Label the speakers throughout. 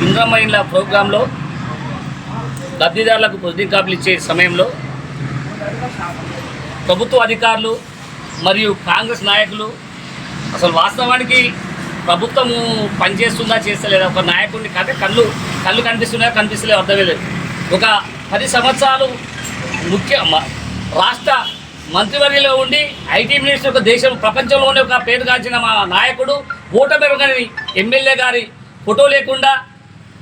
Speaker 1: ఇంద్రమైన్ల ప్రోగ్రాంలో లబ్ధిదారులకు పొజిటివ్ కాపులు ఇచ్చే సమయంలో ప్రభుత్వ అధికారులు మరియు కాంగ్రెస్ నాయకులు అసలు వాస్తవానికి ప్రభుత్వము పనిచేస్తుందా చేస్తలేదా? ఒక నాయకుడిని కాక కళ్ళు కళ్ళు కనిపిస్తున్నాయో కనిపిస్తలేదో అర్థమే లేదు ఒక పది సంవత్సరాలు ముఖ్య మ- రాష్ట్ర మంత్రివర్యంలో ఉండి ఐటీ మినిస్టర్ ఒక దేశం ప్రపంచంలోనే ఒక పేరుగాంచిన మా నాయకుడు ఓటమెరగని ఎమ్మెల్యే గారి ఫోటో లేకుండా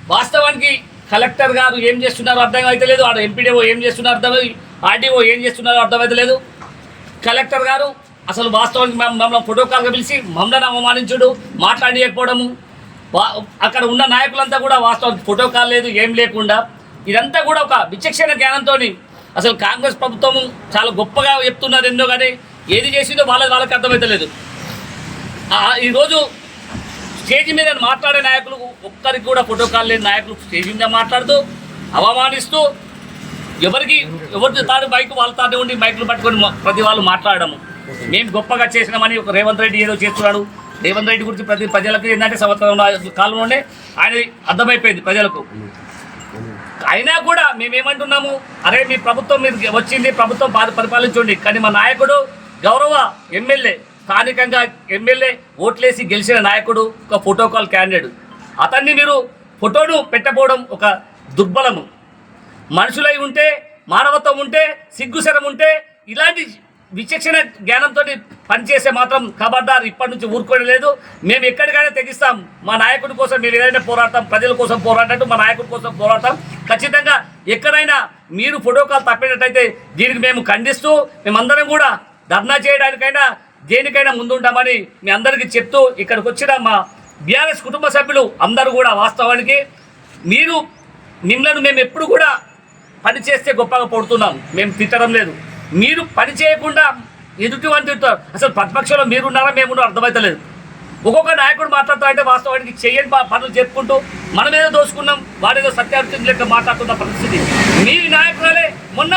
Speaker 1: వాస్తవానికి కలెక్టర్ గారు ఏం చేస్తున్నారో అర్థం అవుతలేదు లేదు. ఆడ ఎంపీడీఓ ఏం చేస్తున్నారో అర్థమై ఆర్డీఓ ఏం చేస్తున్నారో అర్థమైతే లేదు. కలెక్టర్ గారు అసలు వాస్తవానికి మమ్మల్ని ఫోటో కాల్గా పిలిచి మమ్మల్ని అవమానించుడు మాట్లాడియకపోవడము. వా- అక్కడ ఉన్న నాయకులంతా కూడా వాస్తవానికి ఫోటో కాల్ లేదు ఏం లేకుండా. ఇదంతా కూడా ఒక విచక్షణ జ్ఞానంతో అసలు కాంగ్రెస్ ప్రభుత్వం చాలా గొప్పగా చెప్తున్నారు ఎన్నో కానీ ఏది చేసిందో వాళ్ళ వాళ్ళకి అర్థమైతలేదు ఈరోజు స్టేజ్ మీద మాట్లాడే నాయకులు ఒక్కరికి కూడా ఫోటో కాల్ లేని నాయకులు స్టేజ్ మీద మాట్లాడుతూ అవమానిస్తూ ఎవరికి ఎవరి తాడు బైక్ వాళ్ళ తాడే ఉండి బైకులు పట్టుకొని ప్రతి వాళ్ళు మాట్లాడము. మేము గొప్పగా చేసినామని ఒక రేవంత్ రెడ్డి ఏదో చేస్తున్నాడు. రేవంత్ రెడ్డి గురించి ప్రతి ప్రజలకు ఏంటంటే సంవత్సరం కాలంలోనే ఆయన అర్థమైపోయింది ప్రజలకు. అయినా కూడా మేమేమంటున్నాము అరే మీ ప్రభుత్వం మీరు వచ్చింది ప్రభుత్వం పరిపాలించండి. కానీ మా నాయకుడు గౌరవ ఎమ్మెల్యే స్థానికంగా ఎమ్మెల్యే ఓట్లేసి గెలిచిన నాయకుడు ఒక ఫోటో కాల్ క్యాండిడేట్. అతన్ని మీరు ఫోటోను పెట్టబోవడం ఒక దుర్బలము. మనుషులై ఉంటే మానవత్వం ఉంటే సిగ్గుశరం ఉంటే ఇలాంటి విచక్షణ జ్ఞానంతో పనిచేసే మాత్రం ఖబర్దార్ ఇప్పటి నుంచి ఊరుకోలేదు లేదు. మేము ఎక్కడికైనా తెగిస్తాం. మా నాయకుడి కోసం మేము ఏదైనా పోరాడతాం ప్రజల కోసం పోరాడినట్టు మా నాయకుడి కోసం పోరాడతాం. ఖచ్చితంగా ఎక్కడైనా మీరు ఫోటోకాల్ తప్పినట్టయితే దీనికి మేము ఖండిస్తూ మేమందరం కూడా ధర్నా చేయడానికైనా దేనికైనా ముందుంటామని మీ అందరికీ చెప్తూ ఇక్కడికి వచ్చిన మా బీఆర్ఎస్ కుటుంబ సభ్యులు అందరూ కూడా వాస్తవానికి మీరు మిమ్మల్ని మేము ఎప్పుడు కూడా పని చేస్తే గొప్పగా పడుతున్నాం. మేము తిట్టడం లేదు. మీరు పని చేయకుండా ఎదుటి తింటారు అసలు ప్రతిపక్షంలో మీరున్నారా? మేము అర్థమవుతలేదు ఒక్కొక్క నాయకుడు మాట్లాడుతూ అంటే వాస్తవానికి చేయని పనులు చెప్పుకుంటూ మనం ఏదో దోచుకున్నాం వాడేదో సత్యార్థి లెక్క మాట్లాడుతున్న పరిస్థితి. మీ నాయకురాలే మొన్న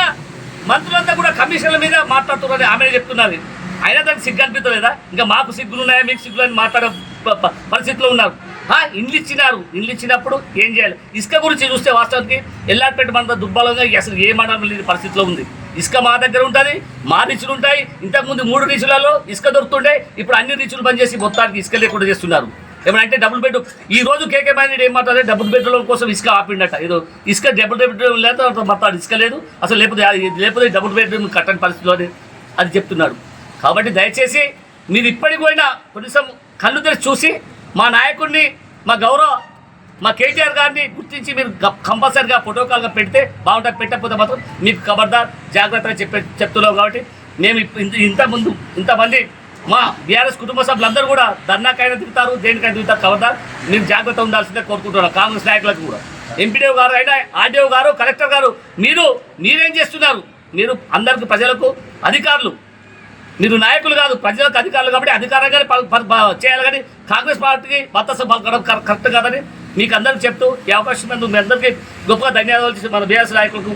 Speaker 1: మంత్రులంతా కూడా కమిషన్ల మీద మాట్లాడుతున్నారని ఆమె చెప్తున్నారు అయినా దానికి సిగ్గు అనిపించలేదా ఇంకా మాకు సిగ్గులు ఉన్నాయా మీకు సిగ్గులు అని మాట్లాడే ప- పరిస్థితిలో ఉన్నారు. ఆ, ఇండ్లు ఇచ్చినారు. ఇండ్లు ఇచ్చినప్పుడు ఏం చేయాలి? ఇసుక గురించి చూస్తే వాస్తవానికి ఎల్లారిపేట మండలం దుర్బలంగా అసలు ఏ మండలం లేని పరిస్థితిలో ఉంది. ఇసుక మా దగ్గర ఉంటుంది మా రీచులు ఉంటాయి. ఇంతకుముందు మూడు రీచులలో ఇసుక దొరుకుతుండే ఇప్పుడు అన్ని రీచులు పనిచేసి చేసి మొత్తానికి ఇసుక లేకుండా చేస్తున్నారు. ఏమంటే డబుల్ బెడ్ ఈ రోజు కేకే మైండ్ ఏం మాట్లాడే డబుల్ బెడ్రూమ్ కోసం ఇసుక ఆపిండట. ఏదో ఇసుక డబుల్ బెడ్రూమ్ లేదా మొత్తం ఇసుక లేదు. అసలు లేకపోతే లేకపోతే డబుల్ బెడ్రూమ్ కట్టని పరిస్థితిలో అది చెప్తున్నాడు కాబట్టి దయచేసి మీరు ఇప్పటికి పోయినా కొంచెం కళ్ళు తెరిచి చూసి మా నాయకుడిని మా గౌరవ మా కేటీఆర్ గారిని గుర్తించి మీరు కంపల్సరిగా ప్రోటోకాల్గా పెడితే బాగుంటుంది. పెట్టకపోతే మాత్రం మీకు ఖబర్దార్ జాగ్రత్తగా చెప్పే చెప్తున్నాం కాబట్టి మేము ఇంత ఇంతకుముందు ఇంతమంది మా బీఆర్ఎస్ కుటుంబ సభ్యులందరూ కూడా ధర్నాకైనా దిగుతారు దేనికైనా దిగుతారు ఖబర్దార్ మీరు జాగ్రత్త ఉండాల్సిందే కోరుకుంటున్నాం కాంగ్రెస్ నాయకులకు కూడా. ఎంపీడీఓ గారు అయినా ఆర్డీఓ గారు కలెక్టర్ గారు మీరు మీరేం చేస్తున్నారు? మీరు అందరికి ప్రజలకు అధికారులు మీరు నాయకులు కాదు ప్రజలకు అధికారులు కాబట్టి అధికారంగానే ప- చేయాలి కానీ కాంగ్రెస్ పార్టీకి మద్దతు పలకడం కరెక్ట్ కాదని మీకు అందరికీ చెప్తూ ఈ అవకాశం మీ అందరికీ గొప్పగా ధన్యవాదాలు మన బీఆర్ఎస్ నాయకులకు.